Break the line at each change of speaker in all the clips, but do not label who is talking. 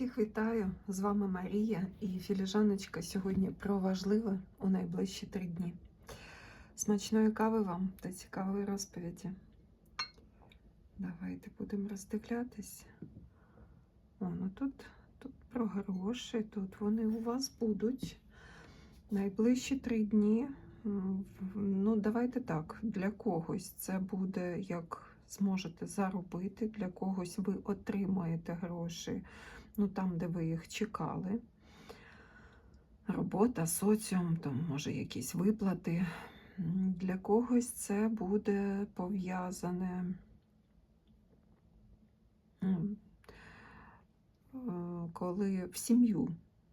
Всіх вітаю! З вами Марія і філіжаночка сьогодні про важливе у найближчі три дні. Смачної кави вам та цікавої розповіді. Давайте будемо роздивлятись. О, ну тут, тут про гроші, тут вони у вас будуть. Найближчі три дні. Ну, давайте так, для когось це буде як зможете заробити, для когось ви отримаєте гроші ну там, де ви їх чекали. Робота, соціум, там, може, якісь виплати. Для когось це буде пов'язане. е, Коли в сім'ю.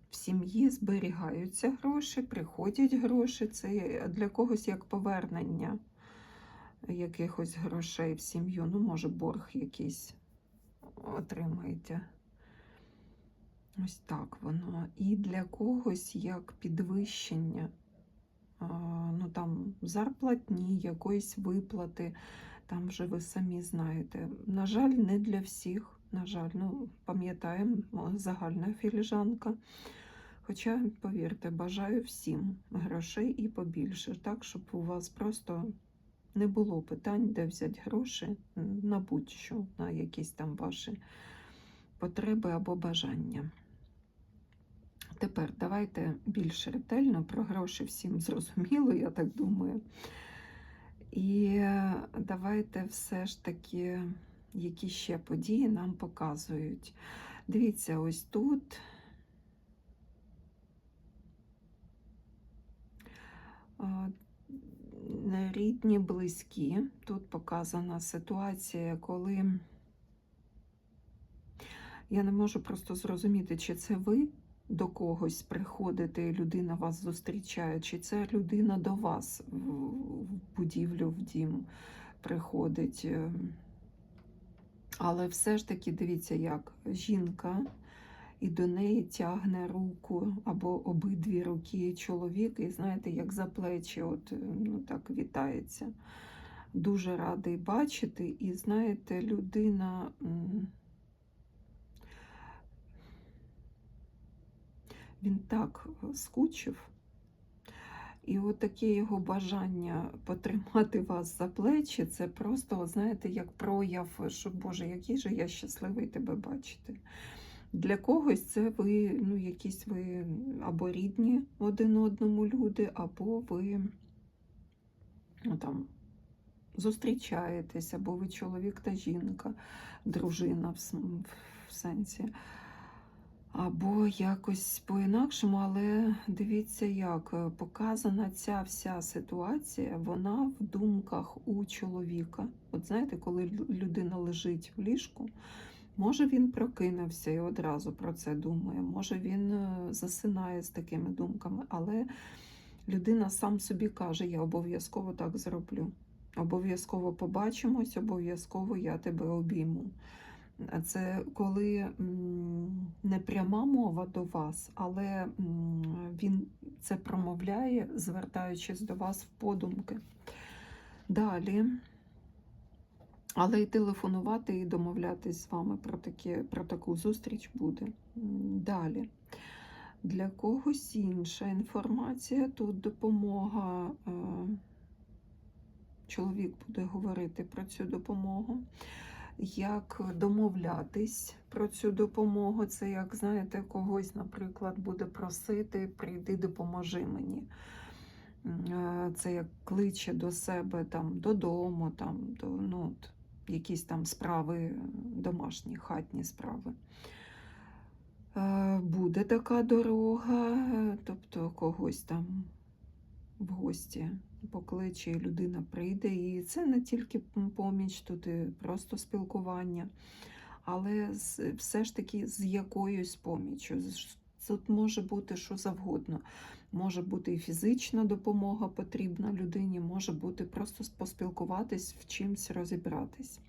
В сім'ї зберігаються гроші, приходять гроші. Це для когось як повернення якихось грошей в сім'ю. Ну, може, борг якийсь отримаєте. Ось так воно. І для когось як підвищення, ну там зарплатні, якоїсь виплати, там вже ви самі знаєте. На жаль, не для всіх. На жаль, ну, пам'ятаємо, загальна філіжанка. Хоча, повірте, бажаю всім грошей і побільше, так, щоб у вас просто не було питань, де взяти гроші на будь-що, на якісь там ваші потреби або бажання. Тепер давайте більш ретельно про гроші всім зрозуміло, я так думаю. І давайте все ж таки, які ще події нам показують. Дивіться, ось тут. Рідні, близькі. Тут показана ситуація, коли я не можу просто зрозуміти, чи це ви до когось приходите, людина вас зустрічає, чи це людина до вас в в будівлю, в дім приходить. Е, Але все ж таки, дивіться, як жінка, і до неї тягне руку або обидві руки чоловік, і знаєте, як за плечі, от е, ну так вітається. Дуже радий бачити, і знаєте, людина. Він так е, скучив. І от таке його бажання потримати вас за плечі, це просто, знаєте, як прояв, що Боже, який же я щасливий тебе бачити. Для когось це ви, ну, якісь ви або рідні один одному люди, або ви ну, там, зустрічаєтесь, або ви чоловік та жінка, дружина в, в сенсі. Або якось по-інакшому, але дивіться, як е, показана ця вся ситуація, вона в думках у чоловіка. От знаєте, коли людина лежить в ліжку, може він прокинувся і одразу про це думає, може він е, засинає з такими думками, але людина сам собі каже: я обов'язково так зроблю. Обов'язково побачимось, обов'язково я тебе обійму. А Це коли не пряма мова до вас, але він це промовляє, звертаючись до вас в подумки. Далі. Але і телефонувати, і домовлятись з вами про, таке, про таку зустріч буде. Далі. Для когось інша інформація, тут допомога. е, Чоловік буде говорити про цю допомогу як домовлятись про цю допомогу. Це як, знаєте, когось, наприклад, буде просити, прийди, допоможи мені. Е, Це як кличе до себе там, додому, там, до, ну, якісь там справи, домашні, хатні справи. Е, Буде така дорога, е, тобто когось там в гості покличе, і людина прийде. І це не тільки поміч, тут і просто спілкування, але все ж таки з якоюсь поміччю. Тут може бути що завгодно. Може бути і фізична допомога потрібна людині, може бути просто поспілкуватись, в чимсь розібратись.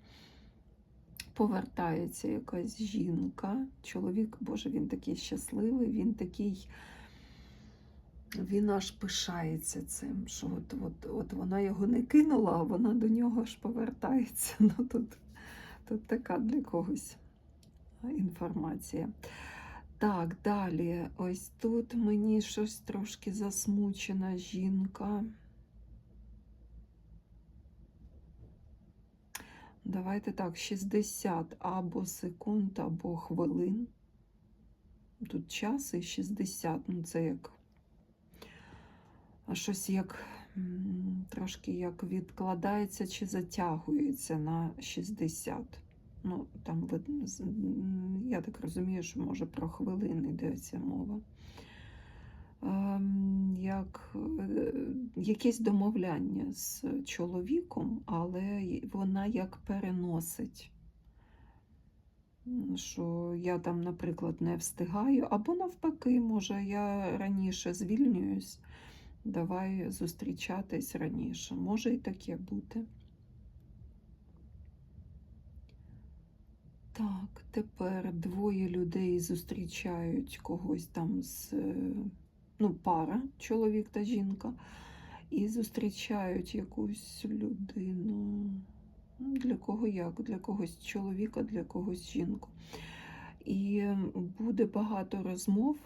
Повертається якась жінка, чоловік, Боже, він такий щасливий, він такий він аж пишається цим, що от, от, от вона його не кинула, а вона до нього аж повертається. Ну, тут, тут така для когось інформація. Так, далі. Ось тут мені щось трошки засмучена жінка. Давайте так, 60 або секунд, або хвилин. Тут час і 60, ну це як щось як трошки як відкладається чи затягується на 60. Ну, там я так розумію, що може про хвилини йдеться мова. Ем, Як е, якесь домовляння з чоловіком, але вона як переносить. Що я там, наприклад, не встигаю, або навпаки, може, я раніше звільнююсь, давай зустрічатись раніше. Може і таке бути. Так, тепер двоє людей зустрічають когось там з ну, пара, чоловік та жінка, і зустрічають якусь людину. Ну, Для кого як? Для когось чоловіка, для когось жінку. І буде багато розмов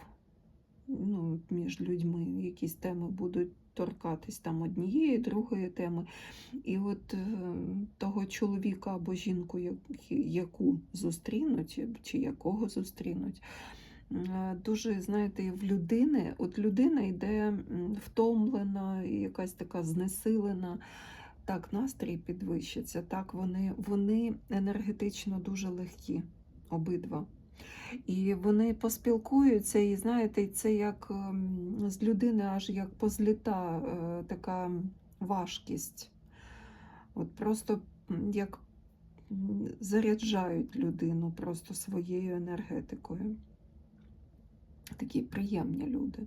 ну, між людьми, якісь теми будуть торкатись там однієї, другої теми. І от е, того чоловіка або жінку, яку зустрінуть, чи якого зустрінуть, е, дуже, знаєте, в людини, от людина йде втомлена, якась така знесилена. Так, настрій підвищиться, так, вони, вони енергетично дуже легкі, обидва. І вони поспілкуються, і знаєте, це як ем, з людини аж як позліта е, така важкість. От просто як заряджають людину просто своєю енергетикою. Такі приємні люди.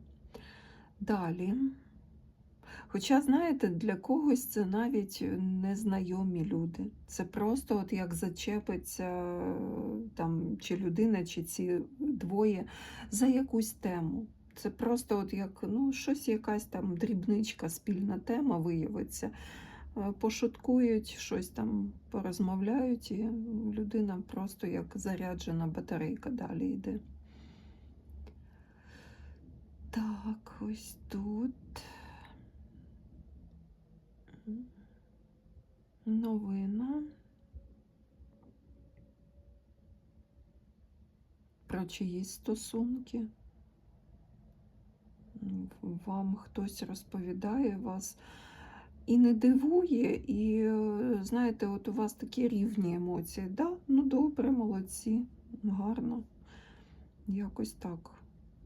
Далі. Хоча, знаєте, для когось це навіть незнайомі люди. Це просто от як зачепиться е, там чи людина, чи ці двоє за якусь тему. Це просто от як ну, щось, якась там дрібничка, спільна тема виявиться. Е, Пошуткують, щось там порозмовляють, і людина просто як заряджена батарейка далі йде. Так, ось тут. Новина. Про чиїсь стосунки. Вам хтось розповідає вас і не дивує, і знаєте, от у вас такі рівні емоції. Да, ну добре, молодці, гарно. Якось так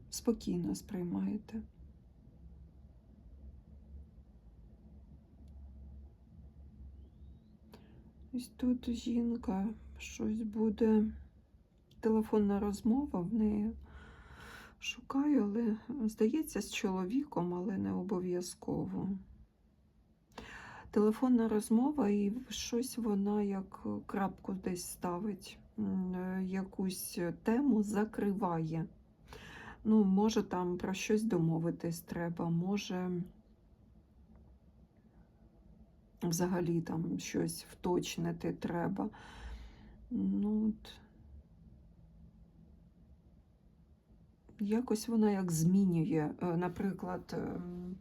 спокійно сприймаєте. Ось тут жінка, щось буде. Телефонна розмова в неї. Шукаю, але здається, з чоловіком, але не обов'язково. Телефонна розмова, і щось вона як крапку десь ставить, якусь тему закриває. Ну, може, там про щось домовитись треба, може взагалі там щось вточнити треба. Ну, от. Якось вона як змінює. Е, Наприклад, ем,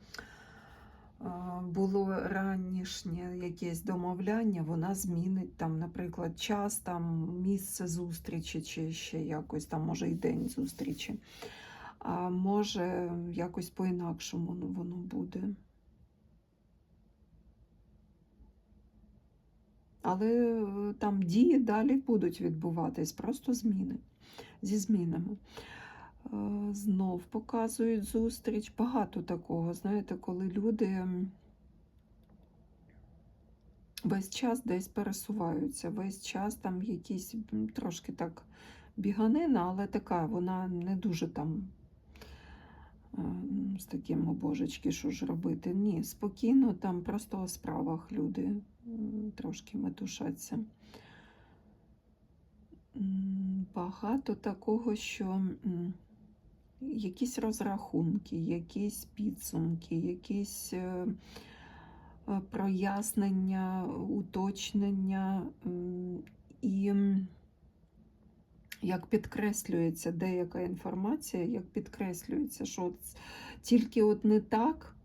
було ранішнє якесь домовляння, вона змінить там, наприклад, час, там місце зустрічі, чи ще якось там, може, і день зустрічі. А може, якось по-інакшому воно буде. Але е, там дії далі будуть відбуватись, просто зміни зі змінами. Е, Знов показують зустріч. Багато такого, знаєте, коли люди весь час десь пересуваються, весь час там якісь трошки так біганина, але така, вона не дуже там е, з таким, о божечки, що ж робити. Ні, спокійно, там просто у справах люди трошки метушаться. Багато такого, що якісь розрахунки, якісь підсумки, якісь е, е, прояснення, уточнення. І як підкреслюється деяка інформація, як підкреслюється, що тільки от не так,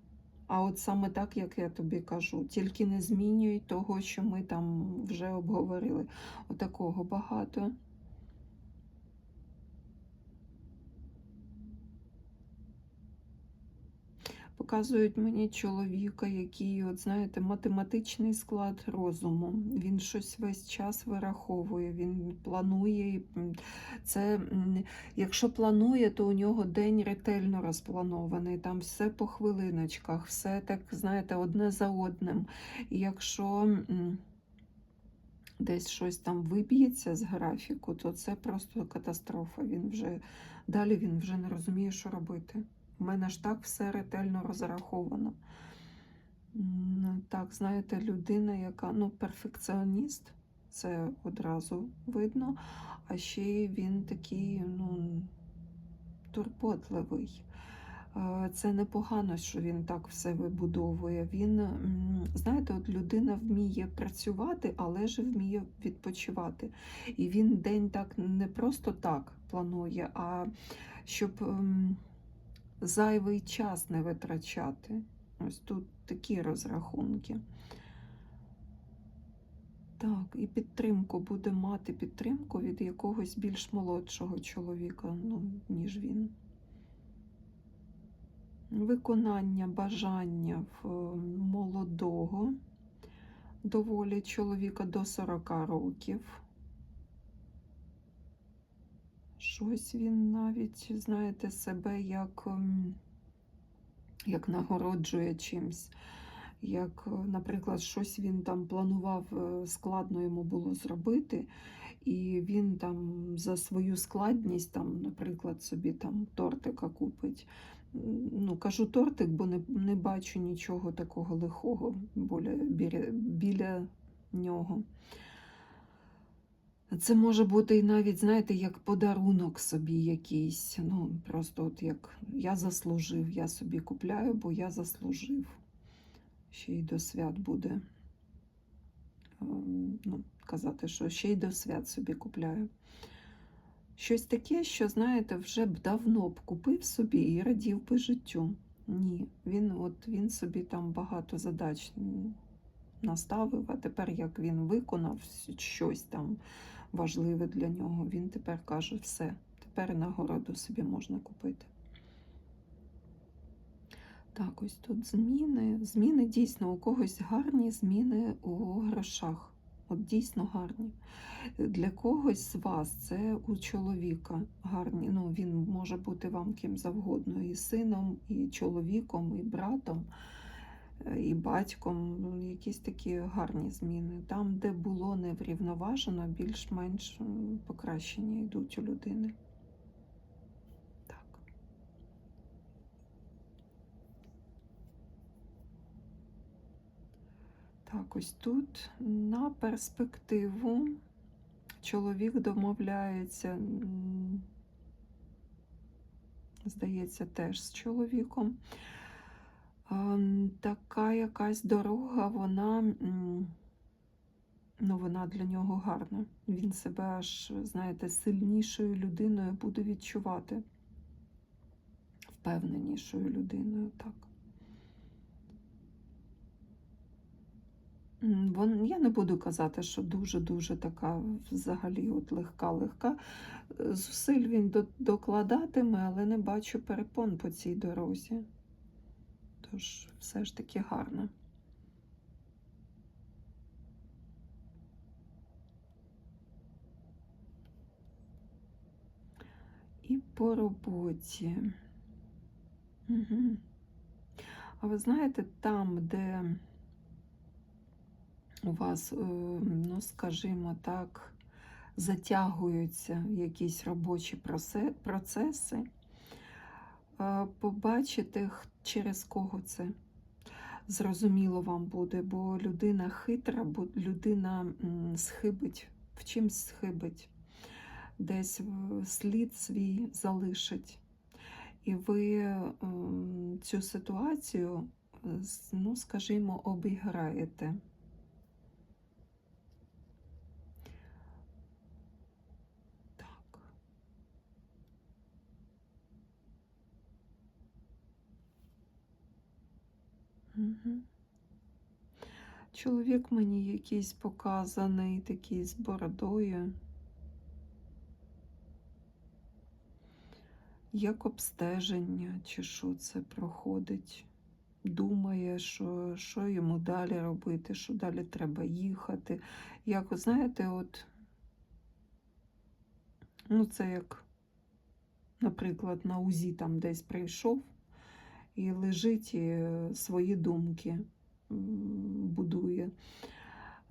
а от саме так, як я тобі кажу, тільки не змінюй того, що ми там вже обговорили. Отакого багато. Показують мені чоловіка, який, от знаєте, математичний склад розуму. Він щось весь час вираховує, він планує. Це, якщо планує, то у нього день ретельно розпланований. Там все по хвилиночках, все так, знаєте, одне за одним. І якщо десь щось там виб'ється з графіку, то це просто катастрофа. Він вже далі він вже не розуміє, що робити. У мене ж так все ретельно розраховано. Так, знаєте, людина, яка ну, перфекціоніст, це одразу видно, а ще він такий ну, турботливий. Е, Це непогано, що він так все вибудовує. Він, знаєте, от людина вміє працювати, але ж вміє відпочивати. І він день так не просто так планує, а щоб. Зайвий час не витрачати. Ось тут такі розрахунки. Так, і підтримку буде мати підтримку від якогось більш молодшого чоловіка, ну, ніж він. Виконання бажання в е, молодого доволі чоловіка до 40 років. Щось він навіть, знаєте, себе як, ем, як нагороджує чимсь. Як, е, наприклад, щось він там планував, е, складно йому було зробити, і він там за свою складність, там, наприклад, собі там тортика купить. Ну, кажу тортик, бо не, не бачу нічого такого лихого біля, біля, біля нього. Це може бути і навіть, знаєте, як подарунок собі якийсь. Ну, просто от як я заслужив, я собі купляю, бо я заслужив. Ще й до свят буде. ем, Ну, казати, що ще й до свят собі купляю. Щось таке, що, знаєте, вже б давно б купив собі і радів би життю. Ні, він от він собі там багато задач наставив, а тепер як він виконав щось там важливе для нього, він тепер каже, все, тепер нагороду собі можна купити. Так, ось тут зміни. Зміни дійсно у когось гарні зміни у грошах. От дійсно гарні. Для когось з вас це у чоловіка гарні. Ну, він може бути вам ким завгодно, і сином, і чоловіком, і братом, і батьком. Ну, Якісь такі гарні зміни. Там, де було неврівноважено, більш-менш покращення йдуть у людини. Так. Так, ось тут на перспективу чоловік домовляється, здається, теж з чоловіком. Така якась дорога, вона, ну, вона для нього гарна. Він себе аж, знаєте, сильнішою людиною буде відчувати. Впевненішою людиною, так. Я не буду казати, що дуже-дуже така взагалі от легка-легка. Зусиль він докладатиме, але не бачу перепон по цій дорозі. Тож все ж таки гарно. І по роботі. Угу. А ви знаєте, там, де у вас, е, ну, скажімо так, затягуються якісь робочі процеси, побачите, через кого це. Зрозуміло вам буде, бо людина хитра, бо людина схибить, в чимсь схибить, десь слід свій залишить. І ви цю ситуацію, е, ну, скажімо, обіграєте. Чоловік мені якийсь показаний, такий з бородою. Як обстеження, чи що це проходить. Думає, що, що йому далі робити, що далі треба їхати. Як, знаєте, от, ну це як, наприклад, на УЗІ там десь прийшов і лежить і свої думки будує.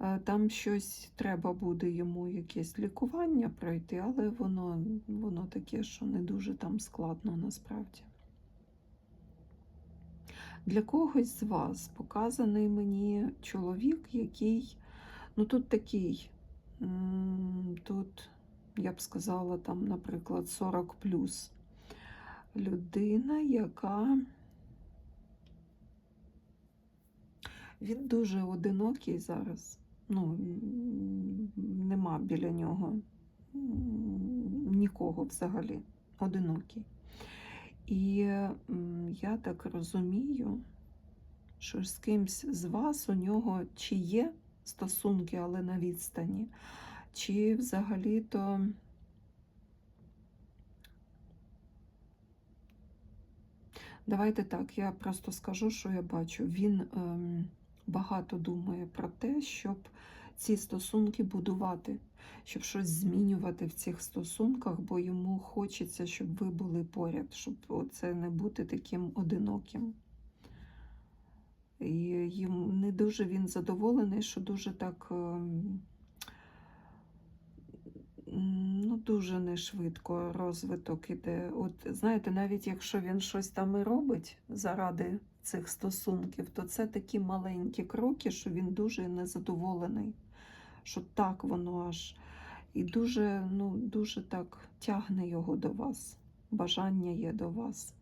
Е, Там щось треба буде йому якесь лікування пройти, але воно, воно таке, що не дуже там складно насправді. Для когось з вас показаний мені чоловік, який, ну тут такий, тут, я б сказала, там, наприклад, 40 плюс. Людина, яка він дуже одинокий зараз. Ну, нема біля нього нікого взагалі, одинокий. І я так розумію, що з кимсь з вас у нього чи є стосунки, але на відстані, чи взагалі-то давайте так, я просто скажу, що я бачу. Він ем, багато думає про те, щоб ці стосунки будувати, щоб щось змінювати в цих стосунках, бо йому хочеться, щоб ви були поряд, щоб це не бути таким одиноким. І їм не дуже він задоволений, що дуже так ем, ну, дуже не швидко розвиток іде. От знаєте, навіть якщо він щось там і робить заради цих стосунків, то це такі маленькі кроки, що він дуже незадоволений. Що так воно аж і дуже, ну, дуже так тягне його до вас. Бажання є до вас.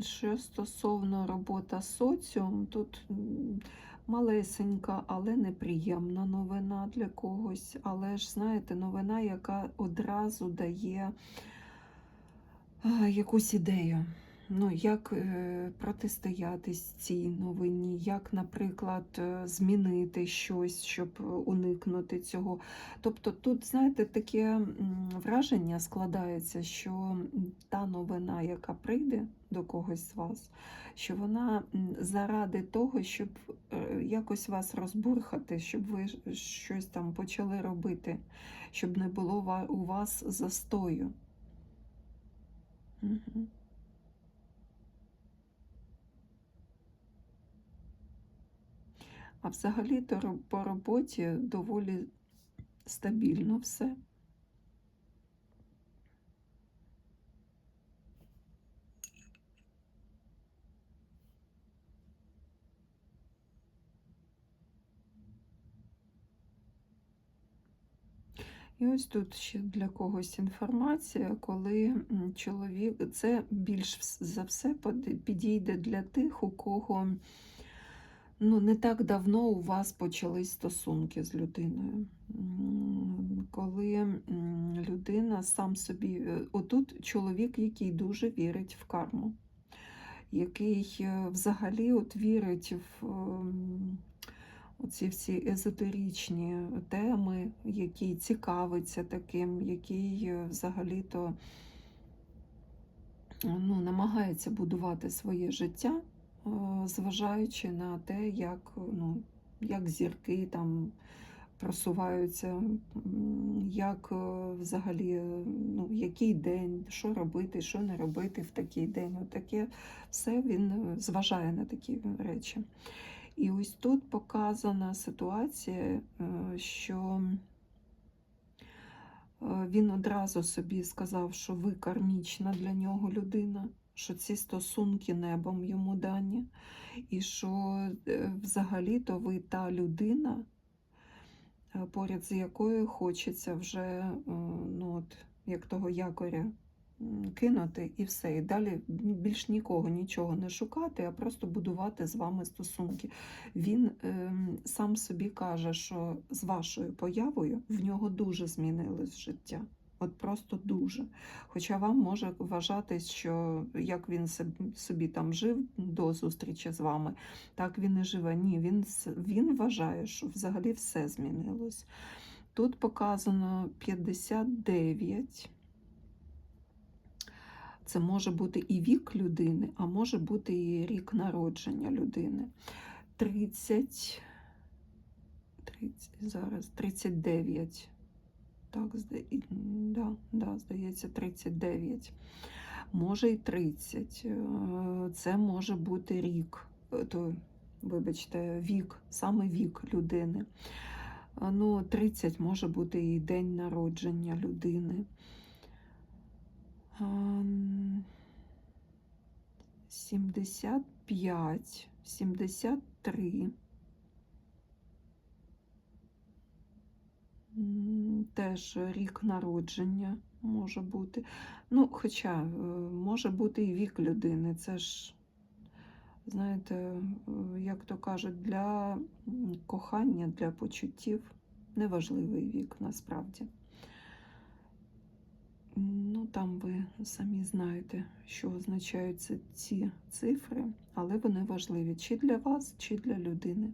Що стосовно робота соціум, тут малесенька, але неприємна новина для когось. Але ж, знаєте, новина, яка одразу дає е, якусь ідею. Ну, як е, протистояти цій новині, як, наприклад, е, змінити щось, щоб уникнути цього. Тобто тут, знаєте, таке враження складається, що та новина, яка прийде до когось з вас, що вона заради того, щоб е, якось вас розбурхати, щоб ви щось там почали робити, щоб не було у вас застою. Мгм. А взагалі-то по роботі доволі стабільно все. І ось тут ще для когось інформація, коли чоловік, це більш за все підійде для тих, у кого ну, не так давно у вас почались стосунки з людиною. Коли людина сам собі, е, отут чоловік, який дуже вірить в карму, який е, взагалі от вірить в оці всі езотеричні теми, який цікавиться таким, який е, взагалі-то ну, намагається будувати своє життя, зважаючи на те, як, ну, як зірки там просуваються, як е, взагалі, е, ну, який день, що робити, що не робити в такий день. От таке все він е, зважає на такі речі. І ось тут показана ситуація, е, що е, він одразу собі сказав, що ви кармічна для нього людина, що ці стосунки небом йому дані, і що е, взагалі-то ви та людина, е, поряд з якою хочеться вже, е, ну от, як того якоря, кинути і все. І далі більш нікого нічого не шукати, а просто будувати з вами стосунки. Він ем, сам собі каже, що з вашою появою в нього дуже змінилось життя. От просто дуже. Хоча вам може вважатись, що як він собі там жив до зустрічі з вами, так він і живе. Ні, він, він вважає, що взагалі все змінилось. Тут показано 59. Це може бути і вік людини, а може бути і рік народження людини. 30, 30 зараз 39. Так, да, да, здається, 39. Може і 30. Е, Це може бути рік. Е, То, вибачте, вік, саме вік людини. Ну, 30 може бути і день народження людини. 75, 73. Теж рік народження може бути. Ну, хоча е, може бути і вік людини. Це ж, знаєте, е, як то кажуть, для кохання, для почуттів неважливий вік насправді. Ну, там ви самі знаєте, що означають ці- ці цифри, але вони важливі чи для вас, чи для людини.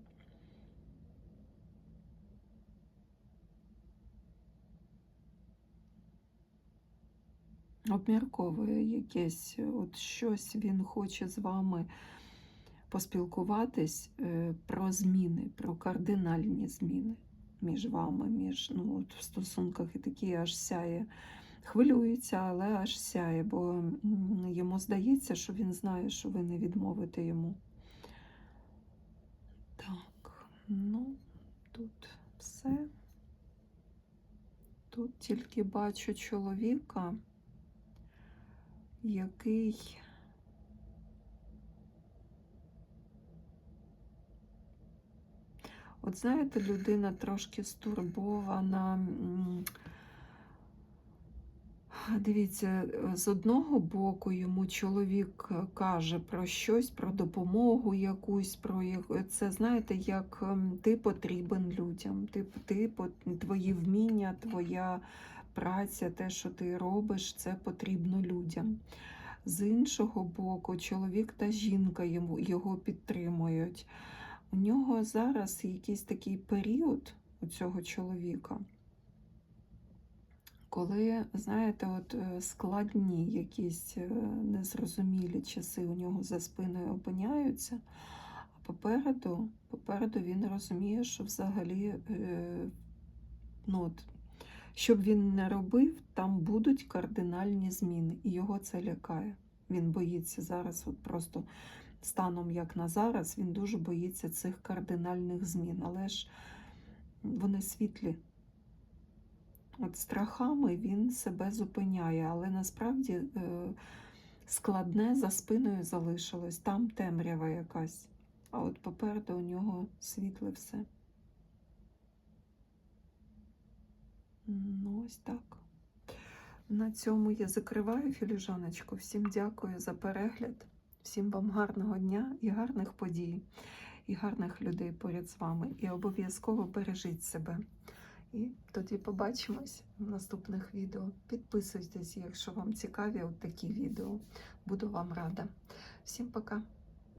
Обмірковує якесь, от щось він хоче з вами поспілкуватись е, про зміни, про кардинальні зміни між вами, між ну, от в стосунках і такі аж сяє. Хвилюється, але аж сяє, бо йому здається, що він знає, що ви не відмовите йому. Так, ну, тут все. Тут тільки бачу чоловіка, який От знаєте, людина трошки стурбована. Дивіться, з одного боку йому чоловік каже про щось, про допомогу якусь, про це знаєте, як ти потрібен людям, ти, ти твої вміння, твоя праця, те, що ти робиш, це потрібно людям. З іншого боку, чоловік та жінка його підтримують. У нього зараз якийсь такий період у цього чоловіка, коли, знаєте, от е, складні якісь е, незрозумілі часи у нього за спиною опиняються, а попереду, попереду він розуміє, що взагалі, е, ну, от, що б він не робив, там будуть кардинальні зміни, і його це лякає. Він боїться зараз, от просто станом як на зараз, він дуже боїться цих кардинальних змін, але ж вони світлі. От страхами він себе зупиняє, але насправді е, складне за спиною залишилось, там темрява якась, а от попереду у нього світле все. Ну, ось так. На цьому я закриваю філіжаночку. Всім дякую за перегляд. Всім вам гарного дня і гарних подій, і гарних людей поряд з вами. І обов'язково бережіть себе. І тоді побачимось в наступних відео. Підписуйтесь, якщо вам цікаві от такі відео. Буду вам рада. Всім пока!